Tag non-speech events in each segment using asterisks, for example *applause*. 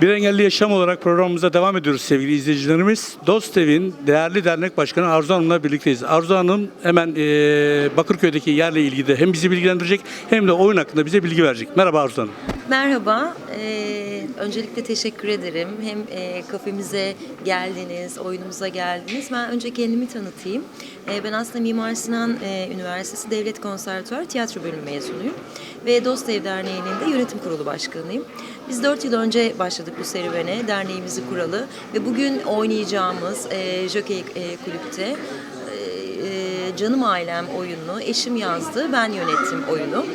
Bir Engelli Yaşam olarak programımıza devam ediyoruz sevgili izleyicilerimiz. Dostev'in değerli dernek başkanı Arzu Hanım'la birlikteyiz. Arzu Hanım hemen eee, Bakırköy'deki yerle ilgili de hem bizi bilgilendirecek hem de oyun hakkında bize bilgi verecek. Merhaba Arzu Hanım. Merhaba, Ee, öncelikle teşekkür ederim. Hem e, kafemize geldiniz, oyunumuza geldiniz. Ben önce kendimi tanıtayım. Ee, ben aslında Mimar Sinan e, Üniversitesi Devlet Konservatuarı Tiyatro Bölümü mezunuyum. Ve Dost Ev Derneği'nin de yönetim kurulu başkanıyım. Biz 4 yıl önce başladık bu serüvene, derneğimizi kuralı. Ve bugün oynayacağımız e, Jockey e, Kulüp'te e, Canım Ailem oyununu eşim yazdı, ben yönettim oyunu.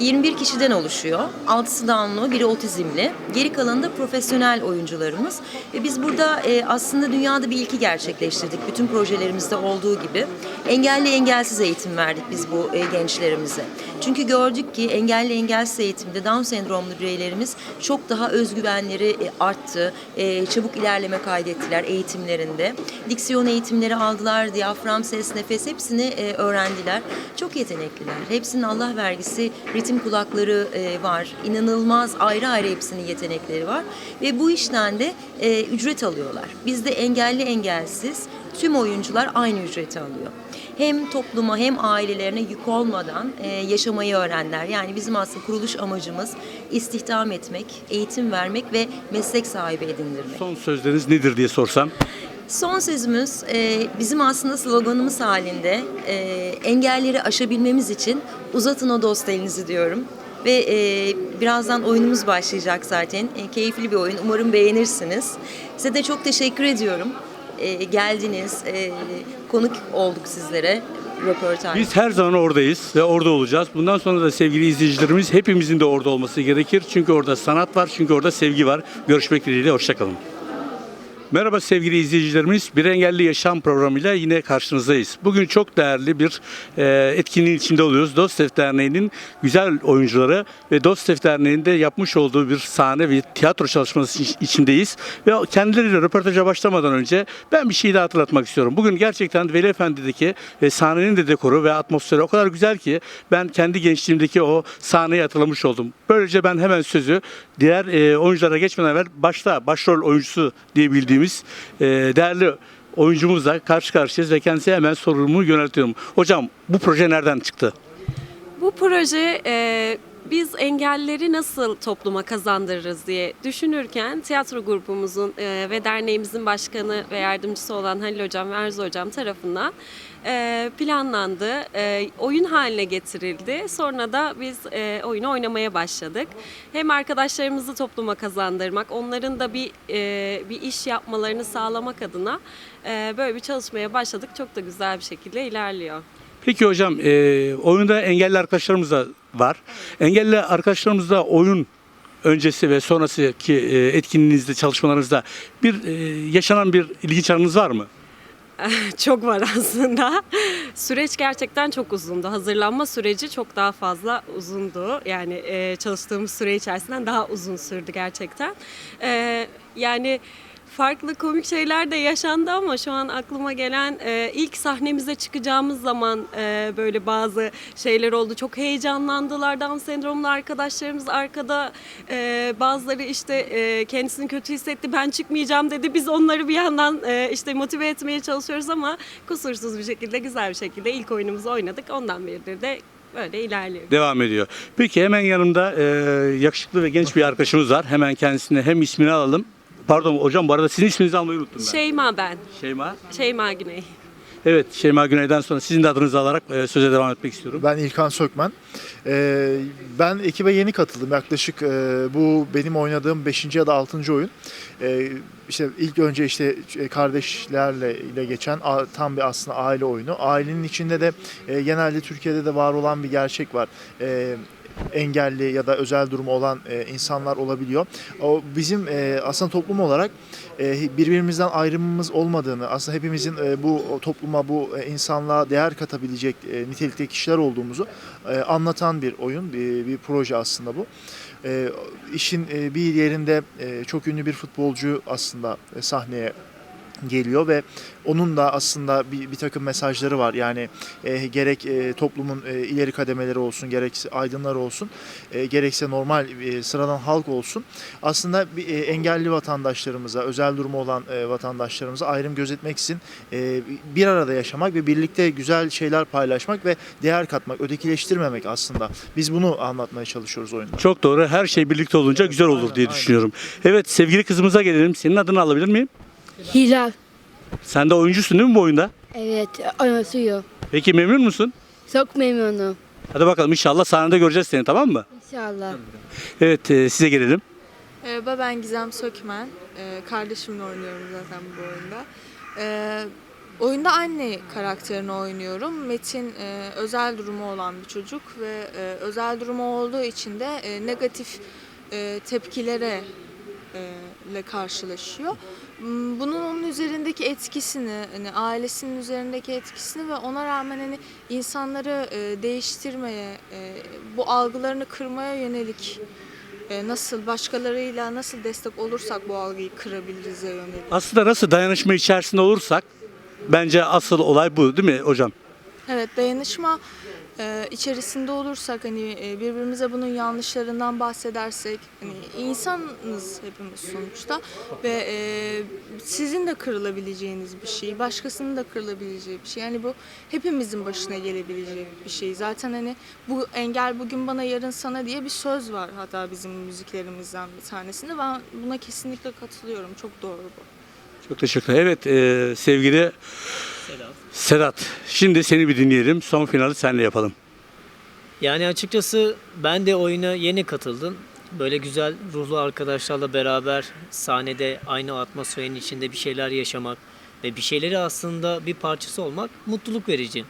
21 kişiden oluşuyor. 6'sı Down'lu, biri otizmli. Geri kalanı da profesyonel oyuncularımız. Ve biz burada e, aslında dünyada bir ilki gerçekleştirdik. Bütün projelerimizde olduğu gibi. Engelli engelsiz eğitim verdik biz bu e, gençlerimize. Çünkü gördük ki engelli engelsiz eğitimde Down sendromlu bireylerimiz çok daha özgüvenleri e, arttı. E, çabuk ilerleme kaydettiler eğitimlerinde. Diksiyon eğitimleri aldılar. Diyafram, ses, nefes hepsini e, öğrendiler. Çok yetenekliler. Hepsinin Allah vergisi ritim kulakları e, var. İnanılmaz ayrı ayrı hepsinin yetenekleri var. Ve bu işten de e, ücret alıyorlar. Bizde engelli engelsiz tüm oyuncular aynı ücreti alıyor. Hem topluma hem ailelerine yük olmadan e, yaşamayı öğrenler. Yani bizim aslında kuruluş amacımız istihdam etmek, eğitim vermek ve meslek sahibi edindirmek. Son sözleriniz nedir diye sorsam. Son sözümüz e, bizim aslında sloganımız halinde e, engelleri aşabilmemiz için uzatın o dost elinizi diyorum. Ve e, birazdan oyunumuz başlayacak zaten. Keyifli bir oyun. Umarım beğenirsiniz. Size de çok teşekkür ediyorum. Geldiniz. Konuk olduk sizlere. Röportaj. Biz her zaman oradayız ve orada olacağız. Bundan sonra da sevgili izleyicilerimiz hepimizin de orada olması gerekir. Çünkü orada sanat var, çünkü orada sevgi var. Görüşmek dileğiyle, hoşçakalın. Merhaba sevgili izleyicilerimiz. Bir Engelli Yaşam programıyla yine karşınızdayız. Bugün çok değerli bir e, etkinliğin içinde oluyoruz. Dostef Derneği'nin güzel oyuncuları ve Dostef Derneği'nde yapmış olduğu bir sahne ve tiyatro çalışması iç- içindeyiz. Ve kendileriyle röportaja başlamadan önce ben bir şey daha hatırlatmak istiyorum. Bugün gerçekten Veli Efendi'deki e, sahnenin de dekoru ve atmosferi o kadar güzel ki ben kendi gençliğimdeki o sahneyi hatırlamış oldum. Böylece ben hemen sözü diğer e, oyunculara geçmeden evvel başta başrol oyuncusu diye bildiğimiz e, değerli oyuncumuzla karşı karşıyayız ve kendisine hemen sorumu yöneltiyorum. Hocam bu proje nereden çıktı? Bu proje e, biz engelleri nasıl topluma kazandırırız diye düşünürken tiyatro grubumuzun e, ve derneğimizin başkanı ve yardımcısı olan Halil Hocam ve Arzu Hocam tarafından e, planlandı. E, oyun haline getirildi. Sonra da biz oyunu oynamaya başladık. Hem arkadaşlarımızı topluma kazandırmak, onların da bir bir iş yapmalarını sağlamak adına böyle bir çalışmaya başladık. Çok da güzel bir şekilde ilerliyor. Peki hocam e, oyunda engelli arkadaşlarımız da var. Engelli arkadaşlarımızla oyun öncesi ve sonrasındaki e, etkinliğinizde, çalışmalarınızda bir e, yaşanan bir ilginç anınız var mı? *laughs* çok var aslında. Süreç gerçekten çok uzundu. Hazırlanma süreci çok daha fazla uzundu. Yani e, çalıştığımız süre içerisinden daha uzun sürdü gerçekten. E, yani farklı komik şeyler de yaşandı ama şu an aklıma gelen e, ilk sahnemize çıkacağımız zaman e, böyle bazı şeyler oldu. Çok heyecanlandılar Down sendromlu arkadaşlarımız arkada e, bazıları işte e, kendisini kötü hissetti ben çıkmayacağım dedi. Biz onları bir yandan e, işte motive etmeye çalışıyoruz ama kusursuz bir şekilde güzel bir şekilde ilk oyunumuzu oynadık. Ondan beridir de böyle ilerliyor. Devam ediyor. Peki hemen yanımda e, yakışıklı ve genç bir arkadaşımız var. Hemen kendisine hem ismini alalım. Pardon hocam bu arada sizin isminizi almayı unuttum ben. Şeyma ben. Şeyma. Şeyma Güney. Evet Şeyma Güney'den sonra sizin de adınızı alarak e, söze devam etmek istiyorum. Ben İlkan Sökmen. Ee, ben ekibe yeni katıldım. Yaklaşık e, bu benim oynadığım 5. ya da 6. oyun. Ee, işte ilk önce işte e, kardeşlerle ile geçen tam bir aslında aile oyunu. Ailenin içinde de e, genelde Türkiye'de de var olan bir gerçek var. E, engelli ya da özel durumu olan e, insanlar olabiliyor. O bizim e, aslında toplum olarak e, birbirimizden ayrımımız olmadığını, aslında hepimizin e, bu topluma, bu e, insanlığa değer katabilecek e, nitelikte kişiler olduğumuzu e, anlatan bir oyun, bir, bir proje aslında bu. E, işin e, bir yerinde çok ünlü bir futbolcu aslında sahneye geliyor ve onun da aslında bir, bir takım mesajları var. Yani e, gerek e, toplumun e, ileri kademeleri olsun, gerekse aydınlar olsun, e, gerekse normal e, sıradan halk olsun. Aslında bir, e, engelli vatandaşlarımıza, özel durumu olan e, vatandaşlarımıza ayrım gözetmeksizin e, bir arada yaşamak ve birlikte güzel şeyler paylaşmak ve değer katmak, ötekileştirmemek aslında. Biz bunu anlatmaya çalışıyoruz oyunda. Çok doğru. Her şey birlikte olunca güzel olur aynen, diye aynen. düşünüyorum. Evet sevgili kızımıza gelelim. Senin adını alabilir miyim? Hilal. Sen de oyuncusun değil mi bu oyunda? Evet, anlatıyor. Peki memnun musun? Çok memnunum. Hadi bakalım inşallah sahnede göreceğiz seni tamam mı? İnşallah. Evet e, size gelelim. Merhaba ben Gizem Sökmen. Ee, kardeşimle oynuyorum zaten bu oyunda. Ee, oyunda anne karakterini oynuyorum. Metin e, özel durumu olan bir çocuk ve e, özel durumu olduğu için de e, negatif e, tepkilere ile karşılaşıyor. M, Bunun onun üzerindeki etkisini, hani ailesinin üzerindeki etkisini ve ona rağmen hani insanları değiştirmeye, bu algılarını kırmaya yönelik nasıl başkalarıyla nasıl destek olursak bu algıyı kırabiliriz yönelik. Aslında nasıl dayanışma içerisinde olursak bence asıl olay bu değil mi hocam? Evet dayanışma e, içerisinde olursak hani e, birbirimize bunun yanlışlarından bahsedersek hani insanız hepimiz sonuçta ve e, sizin de kırılabileceğiniz bir şey, başkasının da kırılabileceği bir şey. Yani bu hepimizin başına gelebilecek bir şey. Zaten hani bu engel bugün bana yarın sana diye bir söz var hatta bizim müziklerimizden bir tanesinde. Ben buna kesinlikle katılıyorum. Çok doğru bu. Çok teşekkür ederim. Evet e, sevgili Sedat. Şimdi seni bir dinleyelim. Son finali seninle yapalım. Yani açıkçası ben de oyuna yeni katıldım. Böyle güzel ruhlu arkadaşlarla beraber sahnede aynı atmosferin içinde bir şeyler yaşamak ve bir şeyleri aslında bir parçası olmak mutluluk verici.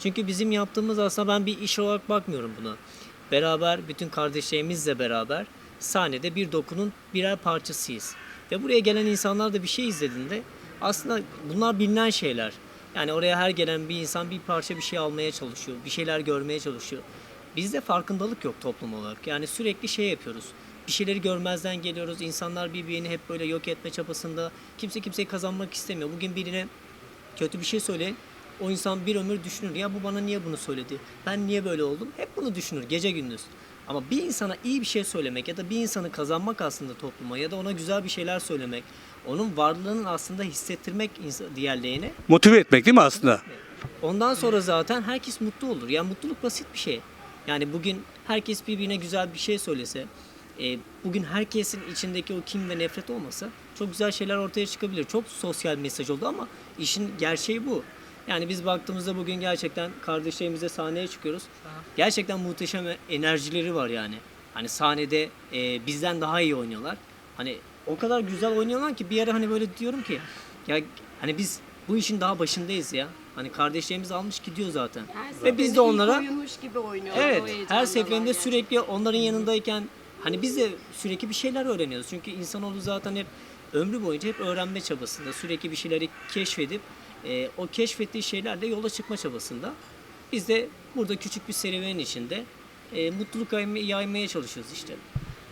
Çünkü bizim yaptığımız aslında ben bir iş olarak bakmıyorum buna. Beraber bütün kardeşlerimizle beraber sahnede bir dokunun birer parçasıyız. Ve buraya gelen insanlar da bir şey izlediğinde aslında bunlar bilinen şeyler. Yani oraya her gelen bir insan bir parça bir şey almaya çalışıyor, bir şeyler görmeye çalışıyor. Bizde farkındalık yok toplum olarak. Yani sürekli şey yapıyoruz. Bir şeyleri görmezden geliyoruz. İnsanlar birbirini hep böyle yok etme çabasında. Kimse kimseyi kazanmak istemiyor. Bugün birine kötü bir şey söyleyin. O insan bir ömür düşünür. Ya bu bana niye bunu söyledi? Ben niye böyle oldum? Hep bunu düşünür gece gündüz. Ama bir insana iyi bir şey söylemek ya da bir insanı kazanmak aslında topluma ya da ona güzel bir şeyler söylemek, onun varlığının aslında hissettirmek diğerlerine Motive etmek değil mi aslında? Ondan sonra zaten herkes mutlu olur. Yani mutluluk basit bir şey. Yani bugün herkes birbirine güzel bir şey söylese, e, bugün herkesin içindeki o kin ve nefret olmasa çok güzel şeyler ortaya çıkabilir. Çok sosyal mesaj oldu ama işin gerçeği bu. Yani biz baktığımızda bugün gerçekten kardeşlerimizle sahneye çıkıyoruz. Gerçekten muhteşem enerjileri var yani. Hani sahnede e, bizden daha iyi oynuyorlar. Hani o kadar güzel oynuyorlar ki bir ara hani böyle diyorum ki ya hani biz bu işin daha başındayız ya. Hani kardeşlerimiz almış gidiyor zaten. Ve biz de onlara oyunmuş gibi oynuyorlar. Evet, her seferinde yani. sürekli onların yanındayken hani biz de sürekli bir şeyler öğreniyoruz. Çünkü insanoğlu zaten hep ömrü boyunca hep öğrenme çabasında, sürekli bir şeyleri keşfedip e, o keşfettiği şeylerle yola çıkma çabasında. Biz de burada küçük bir serüvenin içinde e, mutluluk yaymaya, çalışıyoruz işte.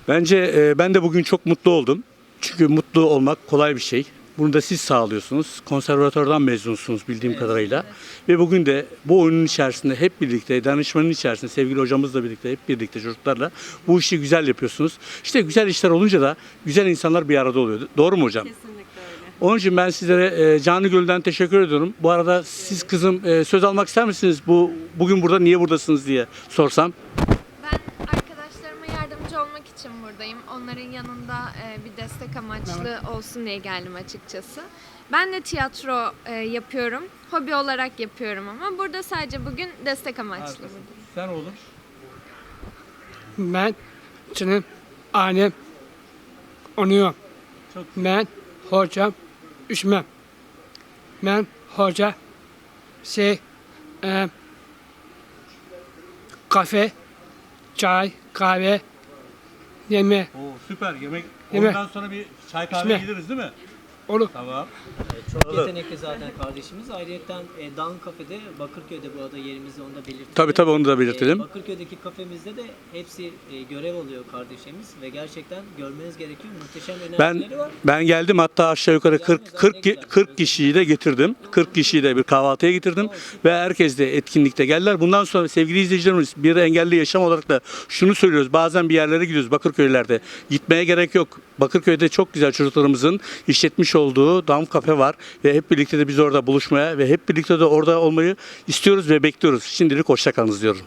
Bence e, ben de bugün çok mutlu oldum. Çünkü mutlu olmak kolay bir şey. Bunu da siz sağlıyorsunuz. Konservatörden mezunsunuz bildiğim kadarıyla. Ve bugün de bu oyunun içerisinde hep birlikte, danışmanın içerisinde sevgili hocamızla birlikte, hep birlikte çocuklarla bu işi güzel yapıyorsunuz. İşte güzel işler olunca da güzel insanlar bir arada oluyor. Doğru mu hocam? Kesinlikle. Onun için ben sizlere e, canı gönülden teşekkür ediyorum. Bu arada siz kızım e, söz almak ister misiniz? Bu bugün burada niye buradasınız diye sorsam. Ben arkadaşlarıma yardımcı olmak için buradayım. Onların yanında e, bir destek amaçlı olsun diye geldim açıkçası. Ben de tiyatro e, yapıyorum. Hobi olarak yapıyorum ama burada sadece bugün destek amaçlı buradayım. Sen olur. Ben senin oynuyorum. Çok Ben hocam Üşmem. Ben hoca şey e, kafe, çay, kahve, yeme. Oo, süper yemek. Yemek. Ondan sonra bir çay kahve Şimdi- gideriz değil mi? Olur. Tamam. Çok yetenekli zaten kardeşimiz. Ayrıca e, Dan Kafe'de Bakırköy'de bu arada yerimizde onu da belirtelim. Tabii tabii onu da belirtelim. E, Bakırköy'deki kafemizde de hepsi e, görev alıyor kardeşimiz ve gerçekten görmeniz gerekiyor. Muhteşem Ben enerjileri var. ben geldim hatta aşağı yukarı 40 40 ki- 40 kişiyi de getirdim. 40 kişiyi de bir kahvaltıya getirdim ve herkes de etkinlikte geldiler. Bundan sonra sevgili izleyicilerimiz bir engelli yaşam olarak da şunu söylüyoruz. Bazen bir yerlere gidiyoruz Bakırköylerde. Gitmeye gerek yok. Bakırköy'de çok güzel çocuklarımızın işletmiş olduğu Dam Kafe var ve hep birlikte de biz orada buluşmaya ve hep birlikte de orada olmayı istiyoruz ve bekliyoruz. Şimdilik hoşça kalınız diyorum.